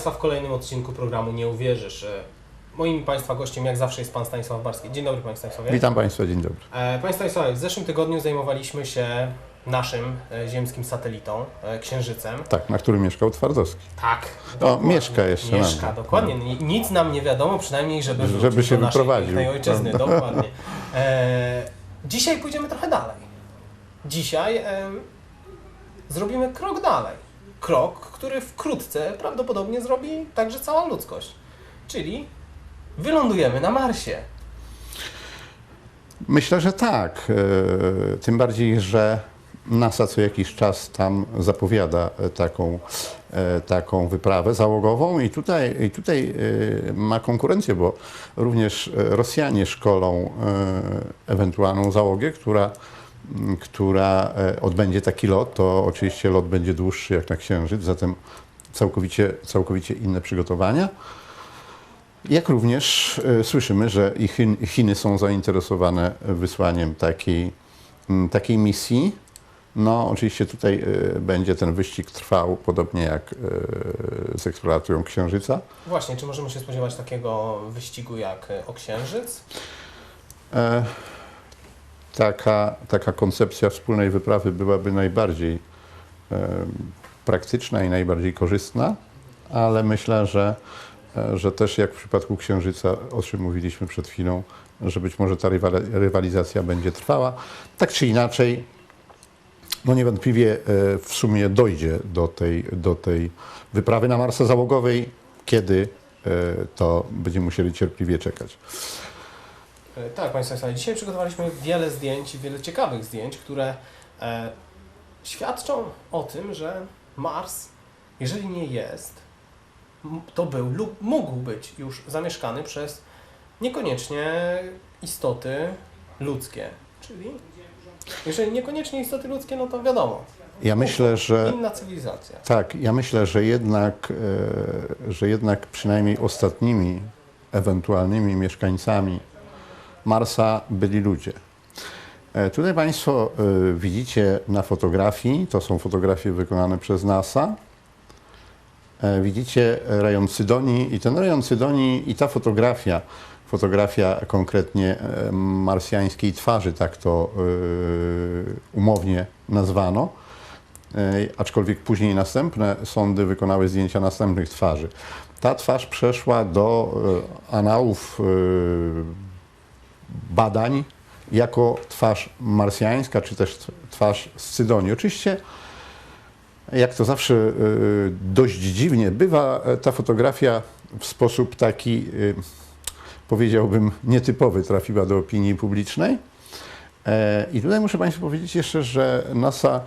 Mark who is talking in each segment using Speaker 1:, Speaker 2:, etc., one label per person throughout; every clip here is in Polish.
Speaker 1: Państwa w kolejnym odcinku programu Nie Uwierzysz. E, Moim Państwa gościem jak zawsze jest Pan Stanisław Barski. Dzień dobry Panie Stanisławie.
Speaker 2: Witam Państwa, dzień dobry.
Speaker 1: E, Panie Stanisławie, w zeszłym tygodniu zajmowaliśmy się naszym e, ziemskim satelitą, e, Księżycem.
Speaker 2: Tak, na którym mieszkał Twardowski.
Speaker 1: Tak.
Speaker 2: O,
Speaker 1: dokładnie.
Speaker 2: mieszka jeszcze
Speaker 1: Mieszka,
Speaker 2: nam.
Speaker 1: dokładnie. Ni- Nic nam nie wiadomo, przynajmniej żeby
Speaker 2: Żeby się
Speaker 1: do naszej
Speaker 2: wyprowadził,
Speaker 1: pięknej ojczyzny.
Speaker 2: prawda?
Speaker 1: Dokładnie. E, dzisiaj pójdziemy trochę dalej. Dzisiaj em, zrobimy krok dalej. Krok, który wkrótce prawdopodobnie zrobi także cała ludzkość. Czyli wylądujemy na Marsie.
Speaker 2: Myślę, że tak. E, Tym bardziej, że NASA co jakiś czas tam zapowiada e, taką, e, taką wyprawę załogową i tutaj, i tutaj ma konkurencję, bo również Rosjanie szkolą ewentualną załogę, która, która e, odbędzie taki lot. To oczywiście lot będzie dłuższy jak na Księżyc, zatem całkowicie, całkowicie inne przygotowania. Jak również e, słyszymy, że i Chin, Chiny są zainteresowane wysłaniem takiej, takiej misji. No, oczywiście tutaj e, będzie ten wyścig trwał, podobnie jak z eksploracją Księżyca.
Speaker 1: Właśnie, czy możemy się spodziewać takiego wyścigu jak o Księżyc?
Speaker 2: E, taka, taka koncepcja wspólnej wyprawy byłaby najbardziej praktyczna i najbardziej korzystna, ale myślę, że, e, że też jak w przypadku Księżyca, o czym mówiliśmy przed chwilą, że być może ta rywali- rywalizacja będzie trwała. Tak czy inaczej, no niewątpliwie e, w sumie dojdzie do tej, do tej wyprawy na Marsa załogowej, kiedy e, to będziemy musieli cierpliwie czekać.
Speaker 1: E, Tak, Panie Stanisławie, dzisiaj przygotowaliśmy wiele zdjęć, wiele ciekawych zdjęć, które e, świadczą o tym, że Mars, jeżeli nie jest, to był lub mógł być już zamieszkany przez niekoniecznie istoty ludzkie. Czyli jeżeli niekoniecznie istoty ludzkie, no to wiadomo,
Speaker 2: Ja myślę, że
Speaker 1: inna cywilizacja.
Speaker 2: tak, ja myślę, że jednak, e, że jednak przynajmniej ostatnimi ewentualnymi mieszkańcami Marsa byli ludzie. E, Tutaj Państwo e, widzicie na fotografii, to są fotografie wykonane przez NASA. E, Widzicie rejon Sydonii i ten rejon Sydonii i ta fotografia, fotografia konkretnie marsjańskiej twarzy, tak to umownie nazwano, aczkolwiek później następne sondy wykonały zdjęcia następnych twarzy. Ta twarz przeszła do anałów badań jako twarz marsjańska, czy też twarz z Sydonii. Oczywiście, jak to zawsze e, dość dziwnie bywa, e, ta fotografia w sposób taki, e, powiedziałbym, nietypowy trafiła do opinii publicznej. E, I tutaj muszę Państwu powiedzieć jeszcze, że NASA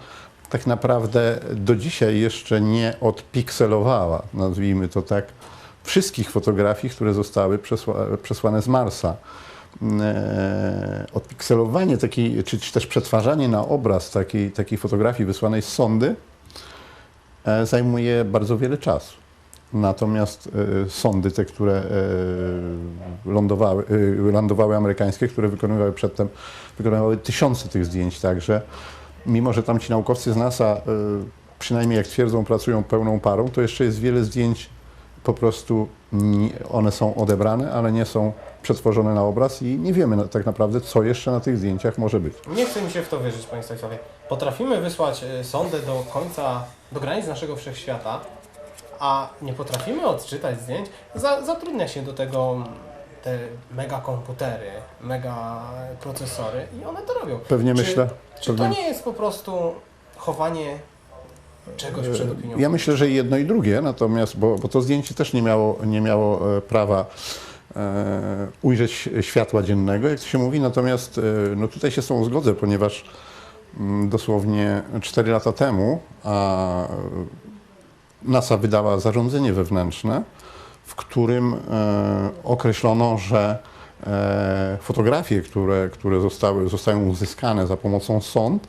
Speaker 2: tak naprawdę do dzisiaj jeszcze nie odpikselowała, nazwijmy to tak, wszystkich fotografii, które zostały przesła, przesłane z Marsa. E, Odpikselowanie takiej, czy, czy też przetwarzanie na obraz takiej, takiej fotografii wysłanej z sondy e, zajmuje bardzo wiele czasu. Natomiast e, sondy, te, które lądowały, lądowały amerykańskie, które wykonywały przedtem, wykonywały tysiące tych zdjęć, także mimo, że tam ci naukowcy z NASA, przynajmniej jak twierdzą, pracują pełną parą, to jeszcze jest wiele zdjęć, po prostu one są odebrane, ale nie są przetworzone na obraz i nie wiemy na, tak naprawdę, co jeszcze na tych zdjęciach może być.
Speaker 1: Nie chce mi się w to wierzyć, Panie Stanisławie. Potrafimy wysłać e, sondę do końca, do granic naszego wszechświata, a nie potrafimy odczytać zdjęć. Za, zatrudnia się do tego mm, te mega komputery, mega procesory i one to robią.
Speaker 2: Pewnie
Speaker 1: czy,
Speaker 2: myślę.
Speaker 1: Czy to
Speaker 2: pewnie-
Speaker 1: nie jest po prostu chowanie czegoś przed opinią?
Speaker 2: Ja myślę, że jedno i drugie, natomiast, bo, bo to zdjęcie też nie miało, nie miało e, prawa e, ujrzeć światła dziennego, jak to się mówi, natomiast e, no tutaj się z tą zgodzę, ponieważ mm, dosłownie 4 lata temu a, NASA wydała zarządzenie wewnętrzne, w którym e, określono, że e, fotografie, które, które zostały, zostają uzyskane za pomocą sond,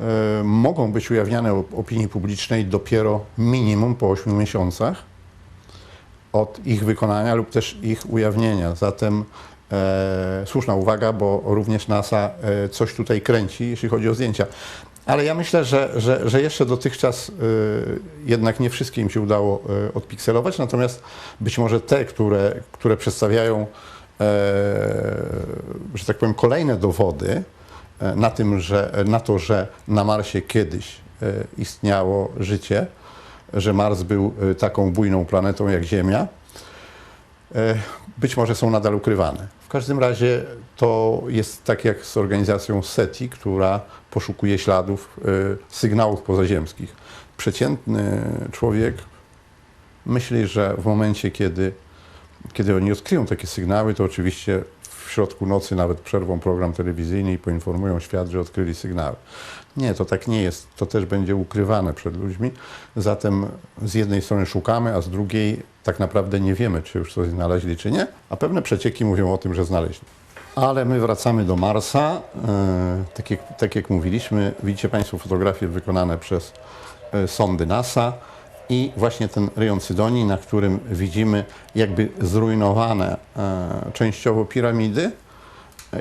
Speaker 2: e, mogą być ujawniane op- opinii publicznej dopiero minimum po 8 miesiącach od ich wykonania lub też ich ujawnienia. Zatem e, słuszna uwaga, bo również NASA e, coś tutaj kręci, jeśli chodzi o zdjęcia. Ale ja myślę, że, że, że jeszcze dotychczas y, jednak nie wszystkie im się udało y, odpikselować, natomiast być może te, które, które przedstawiają, e, że tak powiem, kolejne dowody na, tym, że, na to, że na Marsie kiedyś istniało życie, że Mars był e, taką bujną planetą jak Ziemia, e, być może są nadal ukrywane. W każdym razie to jest tak jak z organizacją SETI, która poszukuje śladów y, sygnałów pozaziemskich. Przeciętny człowiek myśli, że w momencie, kiedy, kiedy oni odkryją takie sygnały, to oczywiście w środku nocy nawet przerwą program telewizyjny i poinformują świat, że odkryli sygnały. Nie, to tak nie jest. To też będzie ukrywane przed ludźmi. Zatem z jednej strony szukamy, a z drugiej tak naprawdę nie wiemy, czy już coś znaleźli, czy nie, a pewne przecieki mówią o tym, że znaleźli. Ale my wracamy do Marsa. E, Tak jak, tak jak mówiliśmy, widzicie Państwo fotografie wykonane przez e, sondy NASA i właśnie ten rejon Sydonii, na którym widzimy jakby zrujnowane e, częściowo piramidy,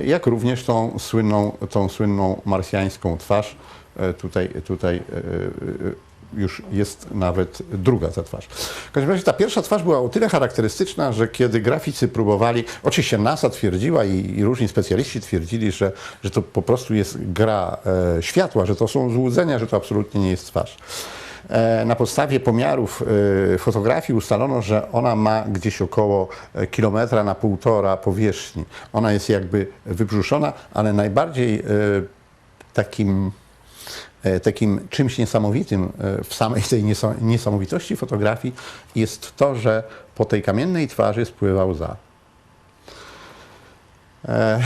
Speaker 2: jak również tą słynną, tą słynną marsjańską twarz. E, Tutaj, tutaj e, już jest nawet druga ta twarz. W każdym razie ta pierwsza twarz była o tyle charakterystyczna, że kiedy graficy próbowali, oczywiście NASA twierdziła i, i różni specjaliści twierdzili, że, że to po prostu jest gra e, światła, że to są złudzenia, że to absolutnie nie jest twarz. E, Na podstawie pomiarów e, fotografii ustalono, że ona ma gdzieś około e, kilometra na półtora powierzchni. Ona jest jakby wybrzuszona, ale najbardziej takim, takim czymś niesamowitym w samej tej niesa- niesamowitości fotografii jest to, że po tej kamiennej twarzy spływał łza. E,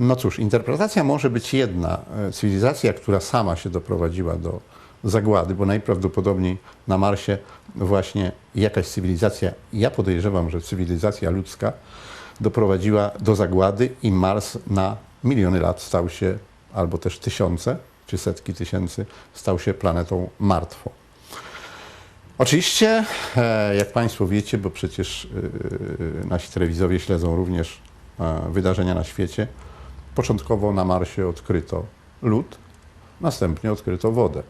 Speaker 2: No cóż, interpretacja może być jedna. Cywilizacja, która sama się doprowadziła do zagłady, bo najprawdopodobniej na Marsie właśnie jakaś cywilizacja, ja podejrzewam, że cywilizacja ludzka doprowadziła do zagłady i Mars na miliony lat stał się, albo też tysiące, czy setki tysięcy, stał się planetą martwą. Oczywiście, e, jak Państwo wiecie, bo przecież e, nasi telewizowie śledzą również e, wydarzenia na świecie, początkowo na Marsie odkryto lód, następnie odkryto wodę.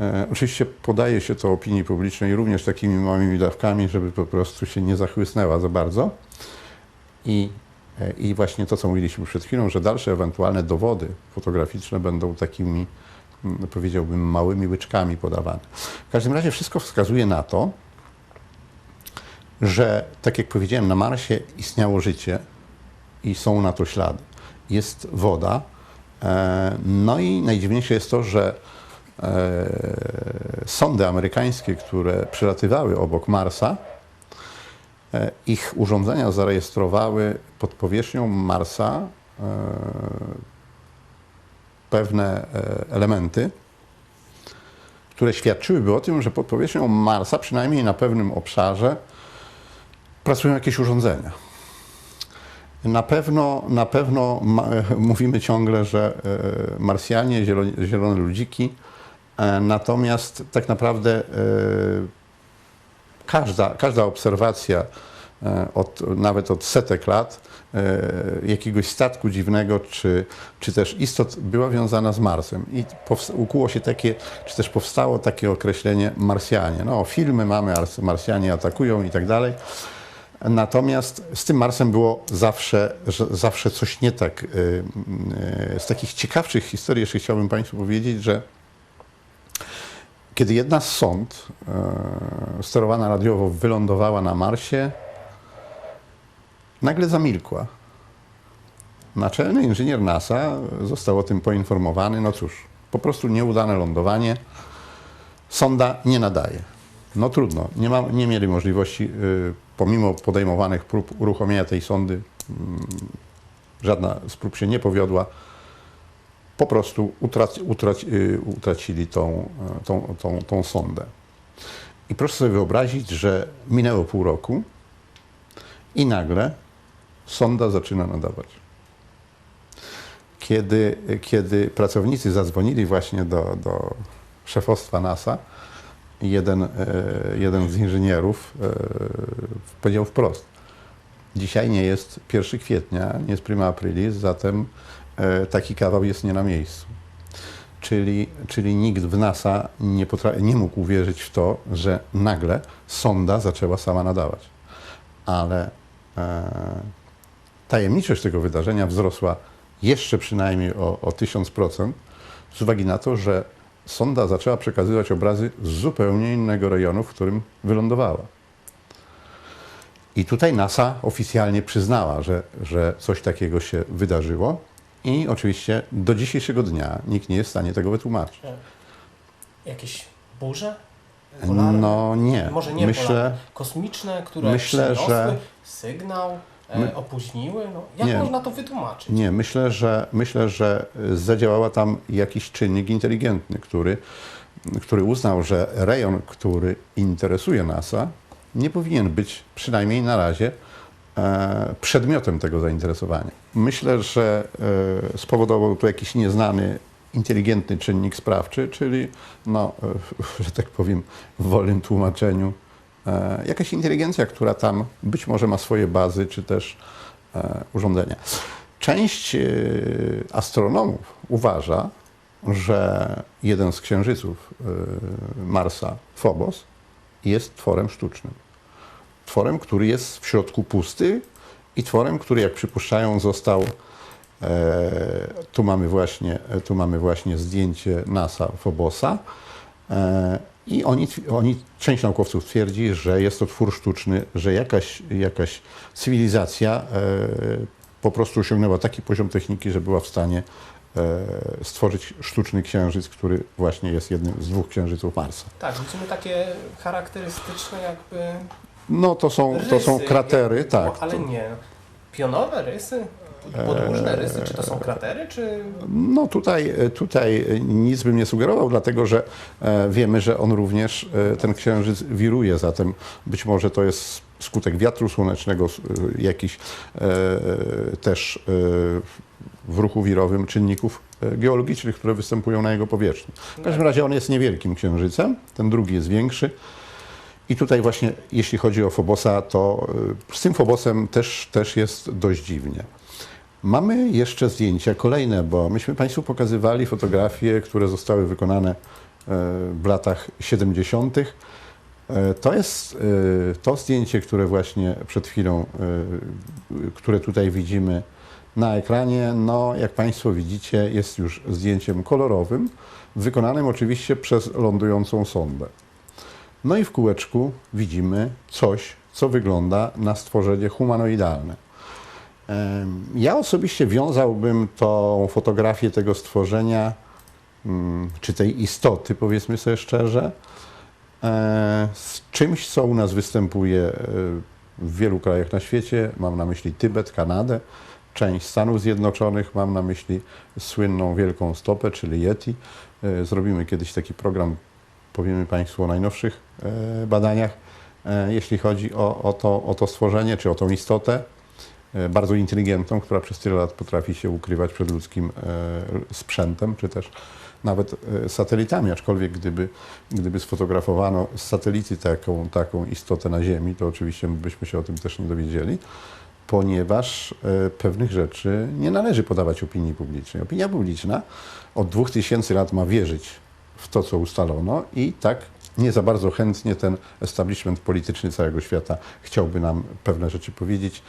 Speaker 2: E, Oczywiście podaje się to opinii publicznej również takimi małymi dawkami, żeby po prostu się nie zachłysnęła za bardzo. I, e, I właśnie to, co mówiliśmy przed chwilą, że dalsze ewentualne dowody fotograficzne będą takimi, mm, powiedziałbym, małymi łyczkami podawane. W każdym razie wszystko wskazuje na to, że, tak jak powiedziałem, na Marsie istniało życie i są na to ślady. Jest woda. e, No i najdziwniejsze jest to, że e, sondy amerykańskie, które przelatywały obok Marsa, e, ich urządzenia zarejestrowały pod powierzchnią Marsa e, pewne elementy, które świadczyłyby o tym, że pod powierzchnią Marsa, przynajmniej na pewnym obszarze, pracują jakieś urządzenia. Na pewno, na pewno mówimy ciągle, że Marsjanie, zielone, ludziki, natomiast tak naprawdę e, każda, każda obserwacja e, od, nawet od setek lat e, jakiegoś statku dziwnego, czy, czy też istot była wiązana z Marsem. I ukuło się takie, czy też powstało takie określenie Marsjanie. No, filmy mamy, Ars- Marsjanie atakują i tak dalej. Natomiast z tym Marsem było zawsze, zawsze coś nie tak. Y, y, Z takich ciekawszych historii jeszcze chciałbym Państwu powiedzieć, że kiedy jedna z sond e, sterowana radiowo wylądowała na Marsie, nagle zamilkła. Naczelny inżynier NASA został o tym poinformowany. No cóż, po prostu nieudane lądowanie. Sonda nie nadaje. No trudno, nie, ma, nie mieli możliwości, y, pomimo podejmowanych prób uruchomienia tej sondy, mm, żadna z prób się nie powiodła. Po prostu utraci, utraci, y, utracili tą, e, tą, tą, tą sondę. I proszę sobie wyobrazić, że minęło pół roku i nagle sonda zaczyna nadawać. Kiedy, kiedy pracownicy zadzwonili właśnie do, do szefostwa NASA, jeden, e, jeden z inżynierów e, powiedział wprost: Dzisiaj nie jest 1 kwietnia, nie jest prima aprilis, zatem taki kawał jest nie na miejscu. Czyli, czyli nikt w NASA nie, nie mógł uwierzyć w to, że nagle sonda zaczęła sama nadawać. Ale e, tajemniczość tego wydarzenia wzrosła jeszcze przynajmniej o, o 1000%, z uwagi na to, że sonda zaczęła przekazywać obrazy z zupełnie innego rejonu, w którym wylądowała. I tutaj NASA oficjalnie przyznała, że, że coś takiego się wydarzyło. I oczywiście do dzisiejszego dnia nikt nie jest w stanie tego wytłumaczyć.
Speaker 1: Jakieś burze? Polarne?
Speaker 2: No nie.
Speaker 1: Może nie
Speaker 2: Myślę,
Speaker 1: polarne, kosmiczne, które
Speaker 2: myślę,
Speaker 1: przyniosły
Speaker 2: że-
Speaker 1: sygnał, e,
Speaker 2: My-
Speaker 1: opóźniły. No, jak
Speaker 2: Nie.
Speaker 1: można to wytłumaczyć?
Speaker 2: nie, myślę, że myślę, że zadziałała tam jakiś czynnik inteligentny, który, który uznał, że rejon, który interesuje NASA, nie powinien być przynajmniej na razie e, przedmiotem tego zainteresowania. Myślę, że e, spowodował to jakiś nieznany, inteligentny czynnik sprawczy, czyli, no, e, że tak powiem, w wolnym tłumaczeniu, e, jakaś inteligencja, która tam być może ma swoje bazy, czy też e, urządzenia. Część e, astronomów uważa, że jeden z księżyców e, Marsa, Phobos, jest tworem sztucznym. Tworem, który jest w środku pusty i tworem, który, jak przypuszczają, został. E, tu, mamy właśnie, tu mamy właśnie zdjęcie NASA Phobosa. E, I oni, oni, część naukowców twierdzi, że jest to twór sztuczny, że jakaś, jakaś cywilizacja e, po prostu osiągnęła taki poziom techniki, że była w stanie e, stworzyć sztuczny księżyc, który właśnie jest jednym z dwóch księżyców Marsa.
Speaker 1: Tak, widzimy takie charakterystyczne jakby
Speaker 2: No to są, to są
Speaker 1: rysy,
Speaker 2: kratery,
Speaker 1: nie?
Speaker 2: tak.
Speaker 1: Ale nie. Pionowe rysy? Podłużne rysy? Czy to są kratery, czy...
Speaker 2: No tutaj, tutaj nic bym nie sugerował, dlatego że e, wiemy, że on również, e, ten księżyc wiruje, zatem być może to jest skutek wiatru słonecznego, s- e, jakiś e, też e, w ruchu wirowym czynników e, geologicznych, które występują na jego powierzchni. W każdym razie on jest niewielkim księżycem, ten drugi jest większy. I tutaj właśnie, jeśli chodzi o Fobosa, to e, z tym Fobosem też, też jest dość dziwnie. Mamy jeszcze zdjęcia kolejne, bo myśmy Państwu pokazywali fotografie, które zostały wykonane e, w latach 70. E, To jest to zdjęcie, które właśnie przed chwilą, które tutaj widzimy na ekranie. No, jak Państwo widzicie, jest już zdjęciem kolorowym, wykonanym oczywiście przez lądującą sondę. No i w kółeczku widzimy coś, co wygląda na stworzenie humanoidalne. Ja osobiście wiązałbym tą fotografię tego stworzenia, mm, czy tej istoty, powiedzmy sobie szczerze, e, z czymś, co u nas występuje e, w wielu krajach na świecie. Mam na myśli Tybet, Kanadę, część Stanów Zjednoczonych, mam na myśli słynną Wielką Stopę, czyli Yeti. E, Zrobimy kiedyś taki program, powiemy Państwu o najnowszych e, badaniach, e, jeśli chodzi o, o, to, o to stworzenie, czy o tą istotę e, bardzo inteligentną, która przez tyle lat potrafi się ukrywać przed ludzkim sprzętem, czy też nawet satelitami, aczkolwiek gdyby, gdyby sfotografowano z satelity taką, taką istotę na Ziemi, to oczywiście byśmy się o tym też nie dowiedzieli, ponieważ pewnych rzeczy nie należy podawać opinii publicznej. Opinia publiczna od 2000 lat ma wierzyć w to, co ustalono i tak nie za bardzo chętnie ten establishment polityczny całego świata chciałby nam pewne rzeczy powiedzieć,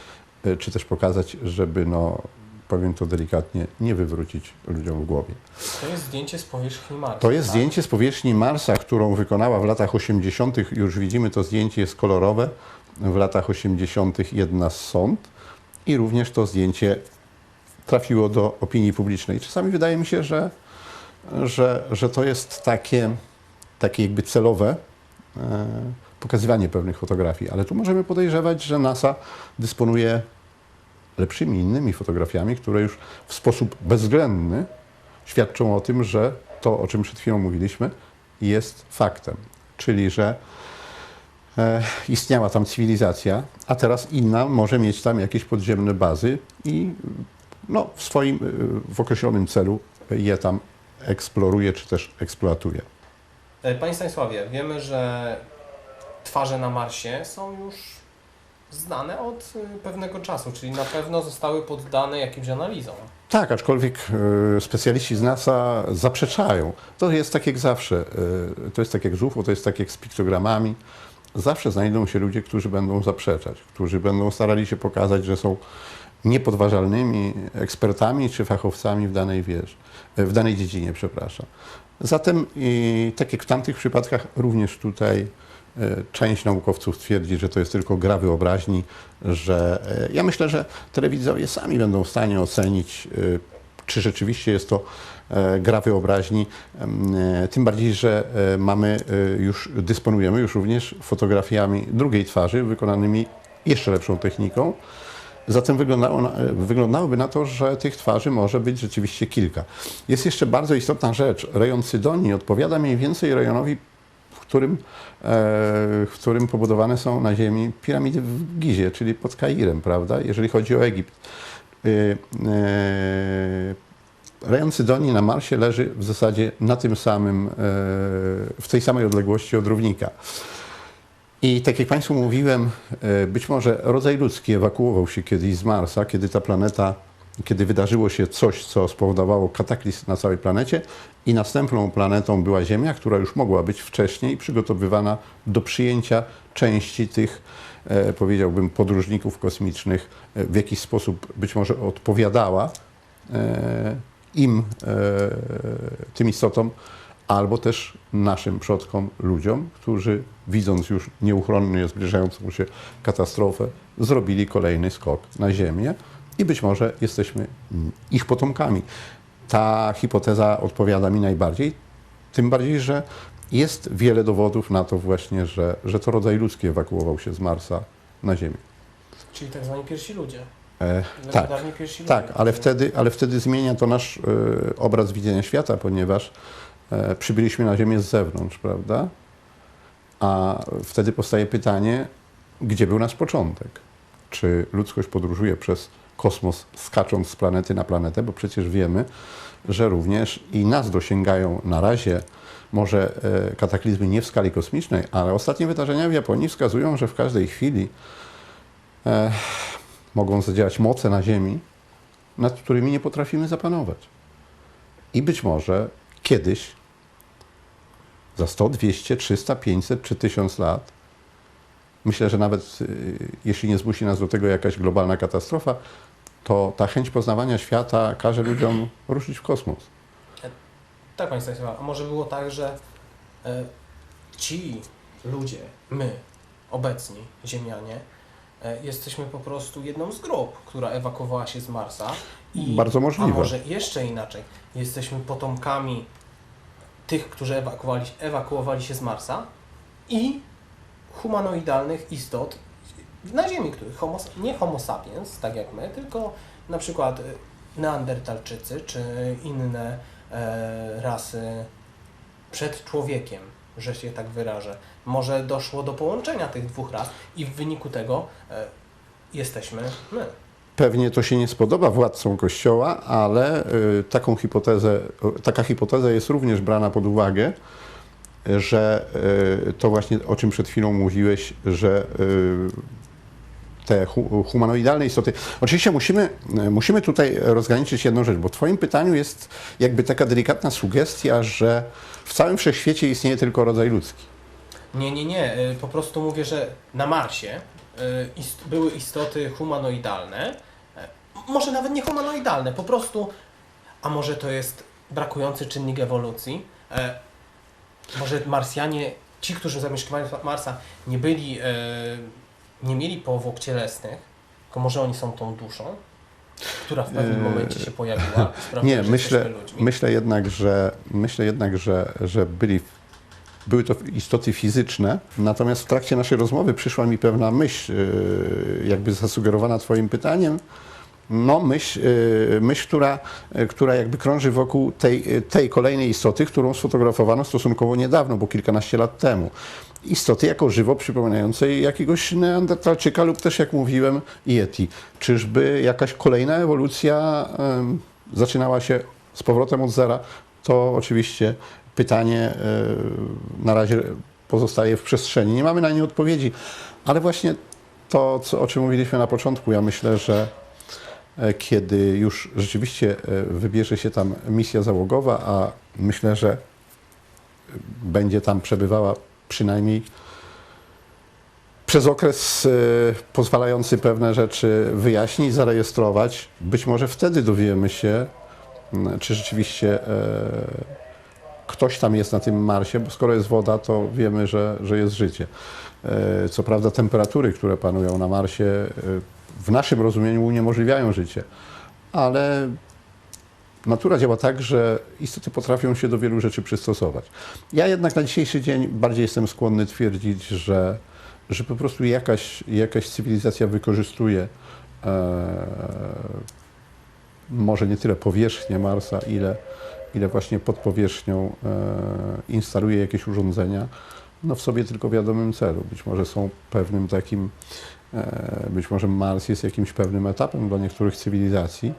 Speaker 2: e, czy też pokazać, żeby, no, powiem to delikatnie, nie wywrócić ludziom w głowie.
Speaker 1: To jest zdjęcie z powierzchni Marsa.
Speaker 2: To jest
Speaker 1: tak?
Speaker 2: zdjęcie z powierzchni Marsa, którą wykonała w latach 80. Już widzimy, to zdjęcie jest kolorowe. W latach 80. jedna z sąd i również to zdjęcie trafiło do opinii publicznej. Czasami wydaje mi się, że, że, że to jest takie, takie jakby celowe e, pokazywanie pewnych fotografii, ale tu możemy podejrzewać, że NASA dysponuje lepszymi innymi fotografiami, które już w sposób bezwzględny świadczą o tym, że to, o czym przed chwilą mówiliśmy, jest faktem. Czyli, że e, istniała tam cywilizacja, a teraz inna może mieć tam jakieś podziemne bazy i no, w swoim, e, w określonym celu je tam eksploruje, czy też eksploatuje.
Speaker 1: E, Panie Stanisławie, wiemy, że twarze na Marsie są już znane od y, pewnego czasu, czyli na pewno zostały poddane jakimś analizom.
Speaker 2: Tak, aczkolwiek e, specjaliści z NASA zaprzeczają. To jest tak jak zawsze. e, To jest tak jak z UFO, to jest tak jak z piktogramami. Zawsze znajdą się ludzie, którzy będą zaprzeczać, którzy będą starali się pokazać, że są niepodważalnymi ekspertami czy fachowcami w danej wieży, e, w danej dziedzinie, przepraszam. Zatem tak jak w tamtych przypadkach, również tutaj e, część naukowców twierdzi, że to jest tylko gra wyobraźni, że e, ja myślę, że telewidzowie sami będą w stanie ocenić, czy rzeczywiście jest to gra wyobraźni, tym bardziej, że mamy już, dysponujemy już również fotografiami drugiej twarzy wykonanymi jeszcze lepszą techniką. Zatem wyglądało e, wyglądałoby na to, że tych twarzy może być rzeczywiście kilka. Jest jeszcze bardzo istotna rzecz. Rejon Sydonii odpowiada mniej więcej rejonowi, w którym, e, w którym pobudowane są na ziemi piramidy w Gizie, czyli pod Kairem, prawda, jeżeli chodzi o Egipt. E, Rejon Sydonii na Marsie leży w zasadzie na tym samym, w tej samej odległości od równika. I tak jak Państwu mówiłem, e, być może rodzaj ludzki ewakuował się kiedyś z Marsa, kiedy ta planeta, kiedy wydarzyło się coś, co spowodowało kataklizm na całej planecie i następną planetą była Ziemia, która już mogła być wcześniej przygotowywana do przyjęcia części tych, e, powiedziałbym, podróżników kosmicznych, e, w jakiś sposób być może odpowiadała im, tym istotom, albo też naszym przodkom, ludziom, którzy widząc już nieuchronnie zbliżającą się katastrofę, zrobili kolejny skok na Ziemię i być może jesteśmy mm, ich potomkami. Ta hipoteza odpowiada mi najbardziej, tym bardziej, że jest wiele dowodów na to właśnie, że, że to rodzaj ludzki ewakuował się z Marsa na Ziemię.
Speaker 1: Czyli tak zwani pierwsi ludzie.
Speaker 2: E, tak.
Speaker 1: Ludzie.
Speaker 2: Tak, ale wtedy, ale wtedy zmienia to nasz e, obraz widzenia świata, ponieważ przybyliśmy na Ziemię z zewnątrz, prawda? A wtedy powstaje pytanie, gdzie był nasz początek? Czy ludzkość podróżuje przez kosmos, skacząc z planety na planetę? Bo przecież wiemy, że również i nas dosięgają na razie może e, kataklizmy nie w skali kosmicznej, ale ostatnie wydarzenia w Japonii wskazują, że w każdej chwili e, mogą zadziałać moce na Ziemi, nad którymi nie potrafimy zapanować. I być może kiedyś, za 100, 200, 300, 500 czy 1000 lat, myślę, że nawet y, jeśli nie zmusi nas do tego jakaś globalna katastrofa, to ta chęć poznawania świata każe ludziom ruszyć w kosmos.
Speaker 1: Tak, Panie Stanisławie, a może było tak, że e, ci ludzie, my, obecni Ziemianie, e, jesteśmy po prostu jedną z grup, która ewakuowała się z Marsa. I,
Speaker 2: Bardzo
Speaker 1: A
Speaker 2: możliwe.
Speaker 1: może jeszcze inaczej, jesteśmy potomkami tych, którzy ewakuowali, ewakuowali się z Marsa i humanoidalnych istot na Ziemi, których homo, nie homo sapiens, tak jak my, tylko na przykład y, neandertalczycy czy inne e, rasy przed człowiekiem, że się tak wyrażę. Może doszło do połączenia tych dwóch ras i w wyniku tego e, jesteśmy my.
Speaker 2: Pewnie to się nie spodoba władcom Kościoła, ale y, taką hipotezę, y, taka hipoteza jest również brana pod uwagę, że y, to właśnie o czym przed chwilą mówiłeś, że te hu, humanoidalne istoty. Oczywiście musimy, musimy tutaj rozgraniczyć jedną rzecz, bo w Twoim pytaniu jest jakby taka delikatna sugestia, że w całym wszechświecie istnieje tylko rodzaj ludzki.
Speaker 1: Nie, nie, nie. Po prostu mówię, że na Marsie były istoty humanoidalne. E, Może nawet nie humanoidalne, po prostu. A może to jest brakujący czynnik ewolucji? E, Może Marsjanie, ci, którzy zamieszkiwali Marsa, nie byli, e, nie mieli powłok cielesnych, tylko może oni są tą duszą, która w pewnym
Speaker 2: Eee,
Speaker 1: momencie się pojawiła. i sprawiła,
Speaker 2: Nie, myślę, myślę jednak, że, myślę jednak, że, że byli, były to istoty fizyczne, natomiast w trakcie naszej rozmowy przyszła mi pewna myśl, yy, jakby zasugerowana Twoim pytaniem, no myśl, yy, myśl która, yy, która jakby krąży wokół tej, yy, tej kolejnej istoty, którą sfotografowano stosunkowo niedawno, bo kilkanaście lat temu. Istoty jako żywo przypominającej jakiegoś neandertalczyka lub też, jak mówiłem, yeti. Czyżby jakaś kolejna ewolucja em, zaczynała się z powrotem od zera? To oczywiście pytanie e, na razie pozostaje w przestrzeni. Nie mamy na nie odpowiedzi, ale właśnie to, co, o czym mówiliśmy na początku, ja myślę, że kiedy już rzeczywiście e, wybierze się tam misja załogowa, a myślę, że będzie tam przebywała przynajmniej przez okres e, pozwalający pewne rzeczy wyjaśnić, zarejestrować. Być może wtedy dowiemy się, czy rzeczywiście e, ktoś tam jest na tym Marsie, bo skoro jest woda, to wiemy, że, że jest życie. E, Co prawda temperatury, które panują na Marsie, e, w naszym rozumieniu uniemożliwiają życie, ale natura działa tak, że istoty potrafią się do wielu rzeczy przystosować. Ja jednak na dzisiejszy dzień bardziej jestem skłonny twierdzić, że, że po prostu jakaś, jakaś cywilizacja wykorzystuje e, może nie tyle powierzchnię Marsa, ile, ile właśnie pod powierzchnią e, instaluje jakieś urządzenia, no w sobie tylko wiadomym celu. Być może są pewnym takim, być może Mars jest jakimś pewnym etapem dla niektórych cywilizacji.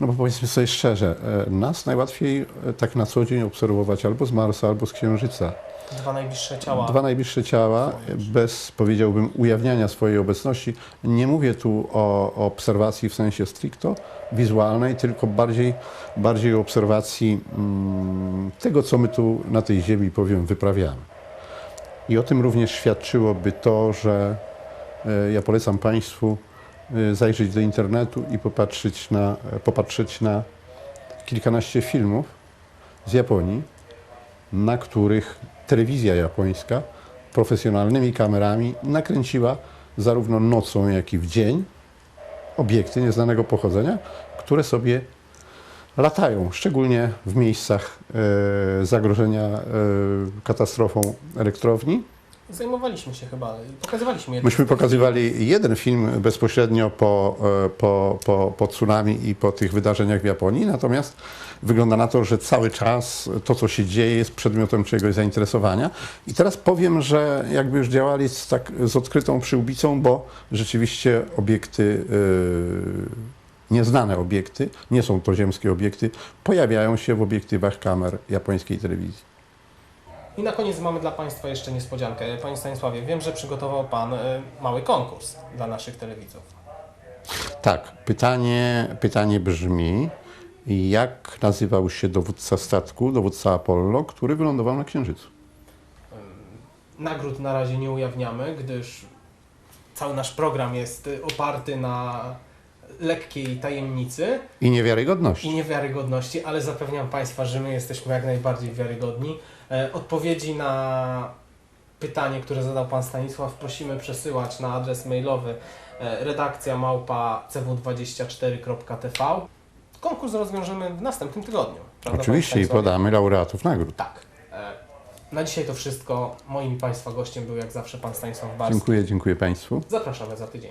Speaker 2: No bo powiedzmy sobie szczerze, e, nas najłatwiej e, tak na co dzień obserwować albo z Marsa, albo z Księżyca.
Speaker 1: Dwa najbliższe ciała.
Speaker 2: Dwa najbliższe ciała, e, bez powiedziałbym ujawniania swojej obecności. Nie mówię tu o, o obserwacji w sensie stricto wizualnej, tylko bardziej, bardziej o obserwacji mm, tego, co my tu na tej ziemi, powiem, wyprawiamy. I o tym również świadczyłoby to, że e, ja polecam Państwu e, zajrzeć do internetu i popatrzeć na, e, popatrzeć na kilkanaście filmów z Japonii, na których telewizja japońska profesjonalnymi kamerami nakręciła zarówno nocą, jak i w dzień obiekty nieznanego pochodzenia, które sobie latają, szczególnie w miejscach e, zagrożenia e, katastrofą elektrowni.
Speaker 1: Zajmowaliśmy się chyba, pokazywaliśmy je.
Speaker 2: Myśmy pokazywali jeden film bezpośrednio po, e, po, po, po tsunami i po tych wydarzeniach w Japonii, natomiast wygląda na to, że cały czas to, co się dzieje, jest przedmiotem czegoś zainteresowania. I teraz powiem, że jakby już działali z, tak, z odkrytą przyłbicą, bo rzeczywiście obiekty, e, nieznane obiekty, nie są to ziemskie obiekty, pojawiają się w obiektywach kamer japońskiej telewizji.
Speaker 1: I na koniec mamy dla Państwa jeszcze niespodziankę. Panie Stanisławie, wiem, że przygotował Pan e, mały konkurs dla naszych telewidzów.
Speaker 2: Tak, pytanie, pytanie brzmi, jak nazywał się dowódca statku, dowódca Apollo, który wylądował na Księżycu?
Speaker 1: Nagród na razie nie ujawniamy, gdyż cały nasz program jest e, oparty na lekkiej tajemnicy
Speaker 2: I niewiarygodności.
Speaker 1: i niewiarygodności, ale zapewniam Państwa, że my jesteśmy jak najbardziej wiarygodni. E, Odpowiedzi na pytanie, które zadał Pan Stanisław, prosimy przesyłać na adres mailowy e, redakcja małpa cw24.tv. Konkurs rozwiążemy w następnym tygodniu. prawda,
Speaker 2: Oczywiście i podamy laureatów nagród.
Speaker 1: Tak. E, Na dzisiaj to wszystko. Moim Państwa gościem był jak zawsze Pan Stanisław Barski.
Speaker 2: Dziękuję, dziękuję Państwu.
Speaker 1: Zapraszamy za tydzień.